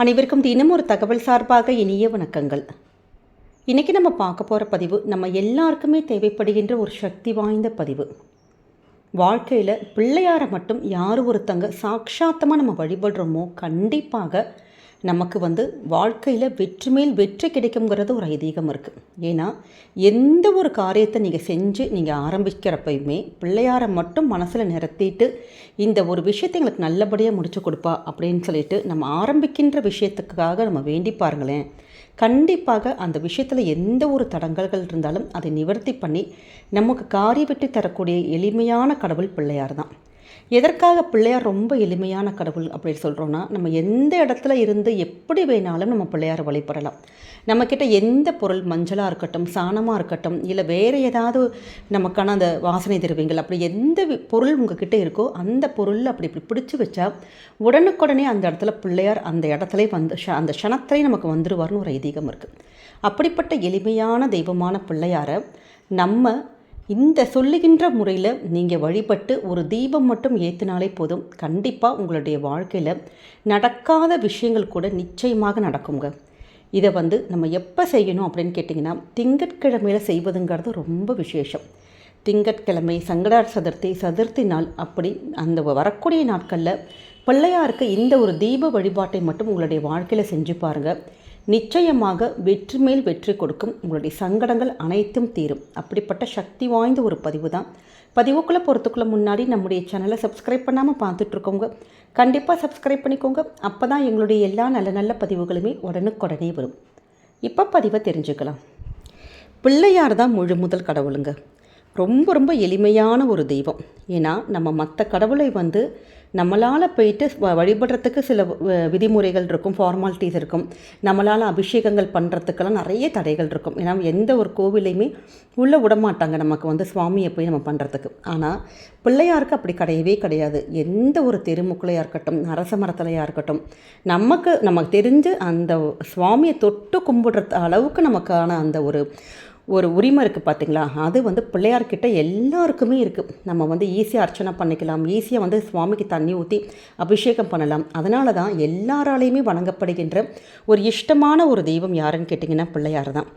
அனைவருக்கும் தினம் ஒரு தகவல் சார்பாக இனிய வணக்கங்கள். இன்றைக்கி நம்ம பார்க்க போகிற பதிவு நம்ம எல்லாருக்குமே தேவைப்படுகின்ற ஒரு சக்தி வாய்ந்த பதிவு. வாழ்க்கையில் பிள்ளையாரை மட்டும் யார் ஒருத்தங்க சாட்சாத்தமாக நம்ம வழிபடுறோமோ கண்டிப்பாக நமக்கு வந்து வாழ்க்கையில் வெற்றி மேல் வெற்றி கிடைக்குங்கிறது ஒரு ஐதீகம் இருக்குது ஏன்னா எந்த ஒரு காரியத்தை நீங்கள் செஞ்சு நீங்கள் ஆரம்பிக்கிறப்பயுமே பிள்ளையாரை மட்டும் மனசில் நிறுத்திட்டு இந்த ஒரு விஷயத்தை எங்களுக்கு நல்லபடியாக முடிச்சு கொடுப்பா அப்படின்னு சொல்லிட்டு நம்ம ஆரம்பிக்கின்ற விஷயத்துக்காக நம்ம வேண்டி பாருங்களேன். கண்டிப்பாக அந்த விஷயத்தில் எந்த ஒரு தடங்கல்கள் இருந்தாலும் அதை நிவர்த்தி பண்ணி நமக்கு காரிய வெற்றி தரக்கூடிய எளிமையான கடவுள் பிள்ளையார் தான். எதற்காக பிள்ளையார் ரொம்ப எளிமையான கடவுள் அப்படின்னு சொல்கிறோன்னா நம்ம எந்த இடத்துல இருந்து எப்படி வேணாலும் நம்ம பிள்ளையாரை வழிபடலாம். நம்மக்கிட்ட எந்த பொருள் மஞ்சளாக இருக்கட்டும் சாணமாக இருக்கட்டும் இல்லை வேறு ஏதாவது நமக்கான அந்த வாசனை திரவியங்கள் அப்படி எந்த பொருள் உங்ககிட்ட இருக்கோ அந்த பொருள் அப்படி இப்படி பிடிச்சி வச்சா உடனுக்குடனே அந்த இடத்துல பிள்ளையார் அந்த இடத்துல வந்து அந்த க்ஷணத்திலே நமக்கு வந்துடுவார்னு ஒரு ஐதீகம் இருக்குது அப்படிப்பட்ட எளிமையான தெய்வமான பிள்ளையாரை நம்ம இந்த சொல்லுகின்ற முறையில் நீங்கள் வழிபட்டு ஒரு தீபம் மட்டும் ஏற்றினாலே போதும். கண்டிப்பாக உங்களுடைய வாழ்க்கையில் நடக்காத விஷயங்கள் கூட நிச்சயமாக நடக்குங்க. இதை வந்து நம்ம எப்போ செய்யணும் அப்படின்னு கேட்டிங்கன்னா திங்கட்கிழமையில் செய்வதுங்கிறது ரொம்ப விசேஷம். திங்கட்கிழமை சங்கடார் சதுர்த்தி சதுர்த்தி நாள் அப்படி அந்த வரக்கூடிய நாட்களில் பிள்ளையாருக்கு இந்த ஒரு தீப வழிபாட்டை மட்டும் உங்களுடைய வாழ்க்கையில் செஞ்சு பாருங்கள் நிச்சயமாக வெற்றி மேல் வெற்றி கொடுக்கும் உங்களுடைய சங்கடங்கள் அனைத்தும் தீரும். அப்படிப்பட்ட சக்தி வாய்ந்த ஒரு பதிவு தான் பதிவுக்குள்ளே போகிறதுக்குள்ளே முன்னாடி நம்முடைய சேனலை சப்ஸ்கிரைப் பண்ணாமல் பார்த்துட்ருக்கோங்க கண்டிப்பாக சப்ஸ்கிரைப் பண்ணிக்கோங்க. அப்போ தான் எங்களுடைய எல்லா நல்ல நல்ல பதிவுகளுமே உடனுக்குடனே வரும். இப்போ பதிவை தெரிஞ்சுக்கலாம். பிள்ளையார் தான் முழு முதல் கடவுளுங்க. ரொம்ப ரொம்ப எளிமையான ஒரு தெய்வம். ஏன்னா நம்ம மற்ற கடவுளை வந்து நம்மளால் போயிட்டு வ- வழிபடுறதுக்கு சில வ- விதிமுறைகள் இருக்கும் ஃபார்மாலிட்டிஸ் இருக்கும். நம்மளால் அபிஷேகங்கள் பண்ணுறதுக்கெல்லாம் நிறைய தடைகள் இருக்கும். ஏன்னா எந்த ஒரு கோவிலையுமே உள்ளே விடமாட்டாங்க நமக்கு வந்து சுவாமியை போய் நம்ம பண்ணுறதுக்கு ஆனால் பிள்ளையாருக்கு அப்படி கிடையவே கிடையாது. எந்த ஒரு தெருமுக்குலையாக இருக்கட்டும் அரச மரத்துலையாக இருக்கட்டும் நமக்கு நமக்கு தெரிஞ்சு அந்த சுவாமியை தொட்டு கும்பிடுற அளவுக்கு நமக்கான அந்த ஒரு ஒரு உரிமை இருக்குது பார்த்தீங்களா அது வந்து பிள்ளையார்கிட்ட எல்லாருக்குமே இருக்குது நம்ம வந்து ஈஸியாக அர்ச்சனை பண்ணிக்கலாம். ஈஸியாக வந்து சுவாமிக்கு தண்ணி ஊற்றி அபிஷேகம் பண்ணலாம். அதனால தான் எல்லாராலையுமே வணங்கப்படுகின்ற ஒரு இஷ்டமான ஒரு தெய்வம் யாருன்னு கேட்டிங்கன்னா பிள்ளையார் தான்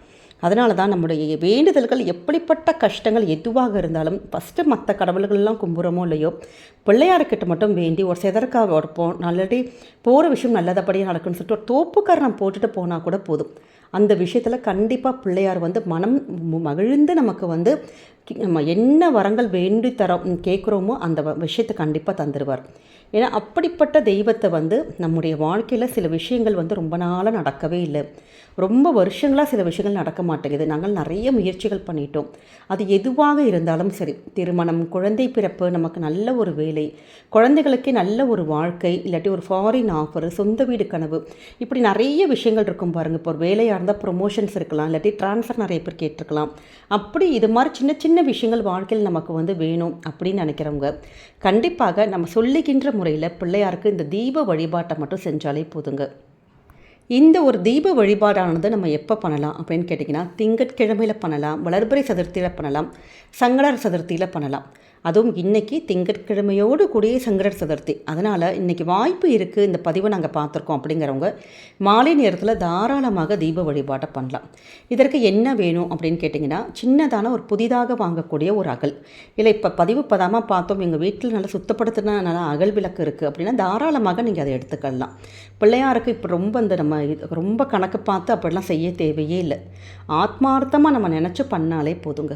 அதனால தான் நம்முடைய வேண்டுதல்கள் எப்படிப்பட்ட கஷ்டங்கள் எதுவாக இருந்தாலும் ஃபஸ்ட்டு மற்ற கடவுள்கள்லாம் கும்புறமோ இல்லையோ பிள்ளையார்கிட்ட மட்டும் வேண்டி ஒரு செதற்காக உடப்போம் நல்லடி போகிற விஷயம் நல்லதபடியாக நடக்கும்னு சொல்லிட்டு ஒரு தோப்புக்காரன் போட்டுட்டு போனால் கூட போதும். அந்த விஷயத்தில் கண்டிப்பாக பிள்ளையார் வந்து மனம் மகிழ்ந்து நமக்கு வந்து நம்ம என்ன வரங்கள் வேண்டி தரோம் கேட்குறோமோ அந்த வ- விஷயத்தை கண்டிப்பாக தந்துடுவார் ஏன்னா அப்படிப்பட்ட தெய்வத்தை வந்து நம்முடைய வாழ்க்கையில் சில விஷயங்கள் வந்து ரொம்ப நாளாக நடக்கவே இல்லை. ரொம்ப வருஷங்களாக சில விஷயங்கள் நடக்க மாட்டேங்குது. நாங்கள் நிறைய முயற்சிகள் பண்ணிட்டோம். அது எதுவாக இருந்தாலும் சரி திருமணம் குழந்தை பிறப்பு நமக்கு நல்ல ஒரு வேலை குழந்தைகளுக்கே நல்ல ஒரு வாழ்க்கை இல்லாட்டி ஒரு ஃபாரின் ஆஃபர் சொந்த வீடு கனவு இப்படி நிறைய விஷயங்கள் இருக்கும் பாருங்கள் இப்போ ஒரு வேலையாக இருந்தால் ப்ரொமோஷன்ஸ் இருக்கலாம் இல்லாட்டி ட்ரான்ஸ்ஃபர் நிறைய பேர் கேட்டிருக்கலாம். அப்படி இது மாதிரி சின்ன சின்ன விஷயங்கள் வாழ்க்கையில் நமக்கு வந்து வேணும் அப்படின்னு நினைக்கிறவங்க கண்டிப்பாக நம்ம சொல்லுகின்ற முறையில் பிள்ளையாருக்கு இந்த தீப வழிபாட்டை மட்டும் செஞ்சாலே போதுங்க. இந்த ஒரு தீப வழிபாடானது நம்ம எப்போ பண்ணலாம் அப்படின்னு கேட்டிங்கன்னா திங்கட்கிழமையில் பண்ணலாம் வளர்பிறை சதுர்த்தியில் பண்ணலாம் சங்கடர் சதுர்த்தியில் பண்ணலாம். அதுவும் இன்றைக்கி திங்கட்கிழமையோடு கூடிய சங்கடர் சதுர்த்தி. அதனால் இன்றைக்கி வாய்ப்பு இருக்குது இந்த பதிவை நாங்கள் பார்த்துருக்கோம் அப்படிங்கிறவங்க மாலை நேரத்தில் தாராளமாக தீப வழிபாட்டை பண்ணலாம். இதற்கு என்ன வேணும் அப்படின்னு கேட்டிங்கன்னா சின்னதான ஒரு புதிதாக வாங்கக்கூடிய ஒரு அகல். இல்லை இப்போ பதிவு பதாமல் பார்த்தோம் எங்கள் வீட்டில் நல்லா சுத்தப்படுத்தின நல்லா அகல் விளக்கு இருக்குது அப்படின்னா தாராளமாக நீங்கள் அதை எடுத்துக்கலாம். பிள்ளையாருக்கு இப்போ ரொம்ப இந்த நம்ம இது ரொம்ப கணக்கு பார்த்து அப்படிலாம் செய்ய தேவையே இல்லை. ஆத்மார்த்தமாக நம்ம நினச்சி பண்ணாலே போதுங்க.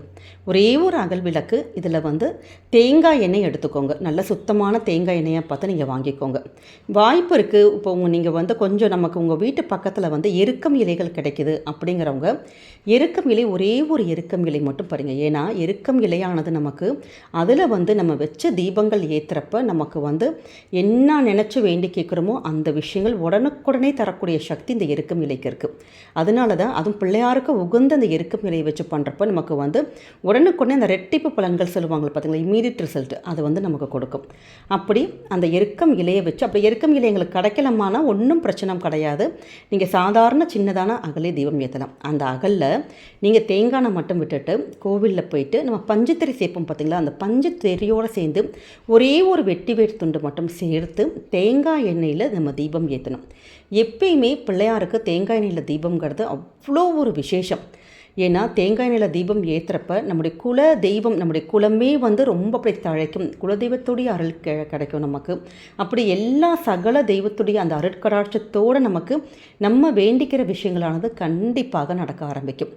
ஒரே ஒரு அகல் விளக்கு இதில் வந்து தேங்காய் எண்ணெய் எடுத்துக்கோங்க. நல்ல சுத்தமான தேங்காய் எண்ணெயை பார்த்து நீங்கள் வாங்கிக்கோங்க. வாய்ப்பு இருக்குது இப்போ உங்கள் நீங்கள் வந்து கொஞ்சம் நமக்கு உங்கள் வீட்டு பக்கத்தில் வந்து எருக்கம் இலைகள் கிடைக்குது அப்படிங்கிறவங்க எருக்கம் இலை ஒரே ஒரு எருக்கம் இலை மட்டும் பாருங்கள் ஏன்னா எருக்கம் இலையானது நமக்கு அதில் வந்து நம்ம வச்ச தீபங்கள் ஏற்றுறப்ப நமக்கு வந்து என்ன நினச்சி வேண்டி கேட்குறோமோ அந்த விஷயங்கள் உடனுக்குடனே தரக்கூடிய சக்தி இந்த எருக்கம் இலைக்கு இருக்குது அதனால தான் அதுவும் பிள்ளையாருக்கு உகந்த அந்த எருக்கம் இலையை வச்சு பண்ணுறப்ப நமக்கு வந்து உடனுக்குடனே அந்த ரெட்டிப்பு பலன்கள் சொல்லுவாங்க பார்த்தீங்களா இமீடியட் ரிசல்ட் அது வந்து நமக்கு கொடுக்கும். அப்படி அந்த எருக்கம் இலையை வச்சு அப்படி எருக்கம் இலை எங்களுக்கு கிடைக்கலமானா ஒன்றும் பிரச்சனை கிடையாது. நீங்கள் சாதாரண சின்னதான அகலே தீபம் ஏற்றலாம் அந்த அகலில் நீங்கள் தேங்காய் மட்டும் விட்டுட்டு கோவிலில் போயிட்டு நம்ம பஞ்சுத்தறி சேர்ப்போம் பார்த்தீங்களா? அந்த பஞ்சுத்தறியோடு சேர்ந்து ஒரே ஒரு வெட்டி வேர் துண்டு மட்டும் சேர்த்து தேங்காய் எண்ணெயில் நம்ம தீபம் ஏற்றணும் எப்பயுமே பிள்ளையாருக்கு தேங்காய் எண்ணெயில் தீபம்ங்கிறது அவ்வளோ ஒரு விசேஷம். ஏன்னா தேங்காய் நில தீபம் ஏற்றுறப்ப நம்முடைய குல தெய்வம் நம்முடைய குலமே வந்து ரொம்ப அப்படி தழைக்கும் குலதெய்வத்துடைய அருள் கி- கிடைக்கும் நமக்கு. அப்படி எல்லா சகல தெய்வத்துடைய அந்த அருட்கடாட்சத்தோடு நமக்கு நம்ம வேண்டிக்கிற விஷயங்களானது கண்டிப்பாக நடக்க ஆரம்பிக்கும்.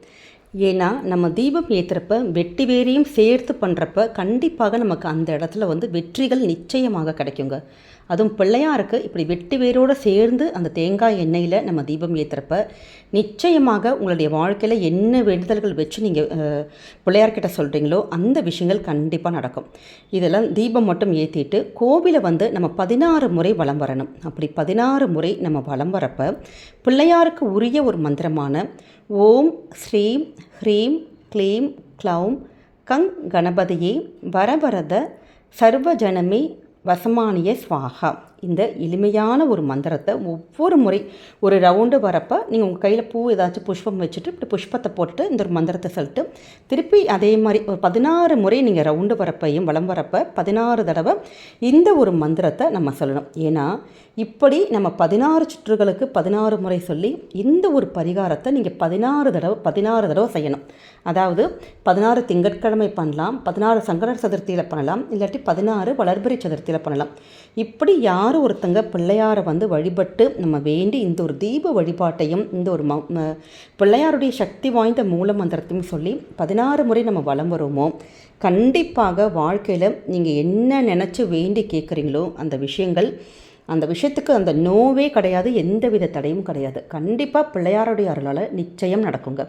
ஏன்னா நம்ம தீபம் ஏற்றுறப்ப வெட்டி வேரையும் சேர்த்து பண்ணுறப்ப கண்டிப்பாக நமக்கு அந்த இடத்துல வந்து வெற்றிகள் நிச்சயமாக கிடைக்குங்க. அதுவும் பிள்ளையாருக்கு இப்படி வெட்டி வேரோடு சேர்ந்து அந்த தேங்காய் எண்ணெயில் நம்ம தீபம் ஏற்றுறப்ப நிச்சயமாக உங்களுடைய வாழ்க்கையில் என்ன வேண்டுதல்கள் வச்சு நீங்கள் பிள்ளையார்கிட்ட சொல்கிறீங்களோ அந்த விஷயங்கள் கண்டிப்பாக நடக்கும். இதெல்லாம் தீபம் மட்டும் ஏற்றிட்டு கோவிலை வந்து நம்ம பதினாறு முறை வலம் வரணும். அப்படி பதினாறு முறை நம்ம வலம் வரப்ப பிள்ளையாருக்கு உரிய ஒரு மந்திரமான ஓம் ஸ்ரீம் ஹ்ரீம் க்ளீம் க்ளௌம் கங் கணபதியே வரவரத சர்வஜனமே வசமானிய ஸ்வாகா இந்த எளிமையான ஒரு மந்திரத்தை ஒவ்வொரு முறை ஒரு ரவுண்டு வரப்போ நீங்கள் உங்கள் கையில் பூ ஏதாச்சும் புஷ்பம் வச்சுட்டு இப்படி புஷ்பத்தை போட்டுட்டு இந்த ஒரு மந்திரத்தை சொல்லிட்டு திருப்பி அதே மாதிரி ஒரு பதினாறு முறை நீங்கள் ரவுண்டு வரப்பையும் வளம் வரப்ப பதினாறு தடவை இந்த ஒரு மந்திரத்தை நம்ம சொல்லணும். ஏன்னா இப்படி நம்ம பதினாறு சுற்றுகளுக்கு பதினாறு முறை சொல்லி இந்த ஒரு பரிகாரத்தை நீங்கள் பதினாறு தடவை பதினாறு தடவை செய்யணும். அதாவது பதினாறு திங்கட்கிழமை பண்ணலாம் பதினாறு சங்கர சதுர்த்தியில் பண்ணலாம் இல்லாட்டி பதினாறு வளர்பிறை சதுர்த்தியில் பண்ணலாம். இப்படி யார் ஒருத்தங்க பிள்ளையாரை வந்து வழிபட்டு நம்ம வேண்டி இந்த ஒரு தீப வழிபாட்டையும் இந்த ஒரு ம பிள்ளையாருடைய சக்தி வாய்ந்த மூல மந்திரத்தையும் சொல்லி பதினாறு முறை நம்ம வலம் வருவோமோ கண்டிப்பாக வாழ்க்கையில் நீங்கள் என்ன நினச்சி வேண்டி கேட்குறீங்களோ அந்த விஷயங்கள் அந்த விஷயத்துக்கு அந்த நோவே கிடையாது எந்தவித தடையும் கிடையாது. கண்டிப்பாக பிள்ளையாருடைய அருளால் நிச்சயம் நடக்குங்க.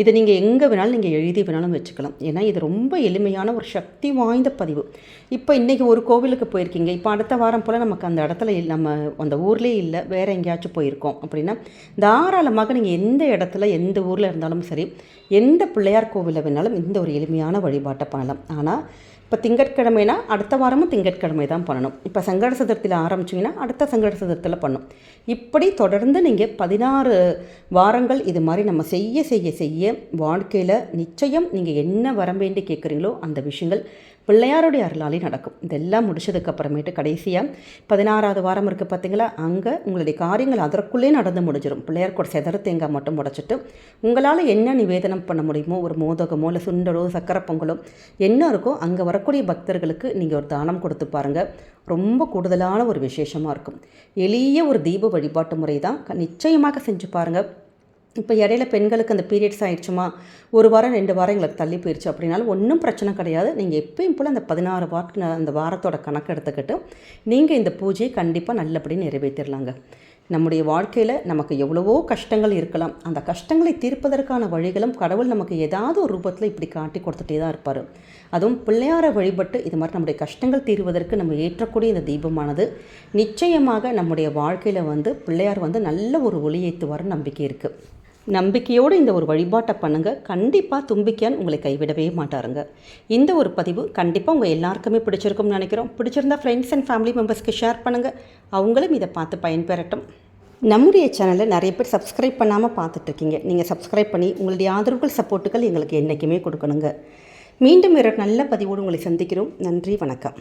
இதை நீங்கள் எங்கே வேணாலும் நீங்கள் எழுதி வேணாலும் வச்சுக்கலாம். ஏன்னா இது ரொம்ப எளிமையான ஒரு சக்தி வாய்ந்த பதிவு. இப்போ இன்றைக்கி ஒரு கோவிலுக்கு போயிருக்கீங்க. இப்போ அடுத்த வாரம் போல் நமக்கு அந்த இடத்துல நம்ம அந்த ஊர்லேயே இல்லை வேறு எங்கேயாச்சும் போயிருக்கோம் அப்படின்னா தாராளமாக நீங்கள் எந்த இடத்துல எந்த ஊரில் இருந்தாலும் சரி எந்த பிள்ளையார் கோவிலில் வேணாலும் இந்த ஒரு எளிமையான வழிபாட்டை பண்ணலாம். ஆனால் இப்போ திங்கட்கிழமைனா அடுத்த வாரமும் திங்கட்கிழமை தான் பண்ணணும். இப்போ சங்கட சதுர்த்தியில் ஆரம்பிச்சிங்கன்னா அடுத்த சங்கட சதுர்த்தியில் பண்ணும் இப்படி தொடர்ந்து நீங்கள் பதினாறு வாரங்கள் இது மாதிரி நம்ம செய்ய செய்ய செய்ய வாழ்க்கையில் நிச்சயம் நீங்கள் என்ன வரம் வேண்டி கேட்குறீங்களோ அந்த விஷயங்கள் பிள்ளையாருடைய அருளாலே நடக்கும். இதெல்லாம் முடிச்சதுக்கு அப்புறமேட்டு கடைசியாக பதினாறாவது வாரம் இருக்குது பார்த்தீங்களா அங்கே உங்களுடைய காரியங்கள் அதற்குள்ளே நடந்து முடிஞ்சிடும் பிள்ளையார் கூட செதற தேங்காய் மட்டும் உடைச்சிட்டு உங்களால் என்ன நிவேதனம் பண்ண முடியுமோ ஒரு மோதகமோ இல்லை சுண்டலோ சக்கரை பொங்கலோ என்ன இருக்கோ அங்கே வரக்கூடிய பக்தர்களுக்கு நீங்கள் ஒரு தானம் கொடுத்து பாருங்கள் ரொம்ப கூடுதலான ஒரு விசேஷமாக இருக்கும். எளிய ஒரு தீப வழிபாட்டு முறை தான் நிச்சயமாக செஞ்சு பாருங்கள் இப்போ இடையில பெண்களுக்கு அந்த பீரியட்ஸ் ஆயிடுச்சுமா? ஒரு வாரம் ரெண்டு வாரம் எங்களுக்கு தள்ளி போயிடுச்சு அப்படின்னாலும் ஒன்றும் பிரச்சனை கிடையாது. நீங்கள் எப்பயும் போல் அந்த பதினாறு வாரத்து அந்த வாரத்தோட கணக்கு எடுத்துக்கிட்டு நீங்கள் இந்த பூஜையை கண்டிப்பாக நல்லபடி நிறைவேற்றிடலாங்க நம்முடைய வாழ்க்கையில் நமக்கு எவ்வளவோ கஷ்டங்கள் இருக்கலாம். அந்த கஷ்டங்களை தீர்ப்பதற்கான வழிகளும் கடவுள் நமக்கு ஏதாவது ஒரு ரூபத்தில் இப்படி காட்டி கொடுத்துட்டே தான் இருப்பார். அதுவும் பிள்ளையாரை வழிபட்டு இது மாதிரி நம்முடைய கஷ்டங்கள் தீர்வதற்கு நம்ம ஏற்றக்கூடிய இந்த தீபமானது நிச்சயமாக நம்முடைய வாழ்க்கையில் வந்து பிள்ளையார் வந்து நல்ல ஒரு ஒளியேற்றுவார் நம்பிக்கை இருக்குது நம்பிக்கையோடு இந்த ஒரு வழிபாட்டை பண்ணுங்கள் கண்டிப்பாக தும்பிக்கையான் உங்களை கைவிடவே மாட்டாருங்க. இந்த ஒரு பதிவு கண்டிப்பாக உங்கள் எல்லாருக்குமே பிடிச்சிருக்கும்னு நினைக்கிறோம். பிடிச்சிருந்தா ஃப்ரெண்ட்ஸ் அண்ட் ஃபேமிலி மெம்பர்ஸ்க்கு ஷேர் பண்ணுங்கள் அவங்களும் இதை பார்த்து பயன்பெறட்டும். நம்முடைய சேனலை நிறைய பேர் சப்ஸ்கிரைப் பண்ணாமல் பார்த்துட்ருக்கீங்க. நீங்கள் சப்ஸ்கிரைப் பண்ணி உங்களுடைய ஆதரவுகள் சப்போர்ட்டுகள் எங்களுக்கு என்றைக்குமே கொடுக்கணுங்க. மீண்டும் வேறு ஒரு நல்ல பதிவோடு உங்களை சந்திக்கிறோம். நன்றி வணக்கம்.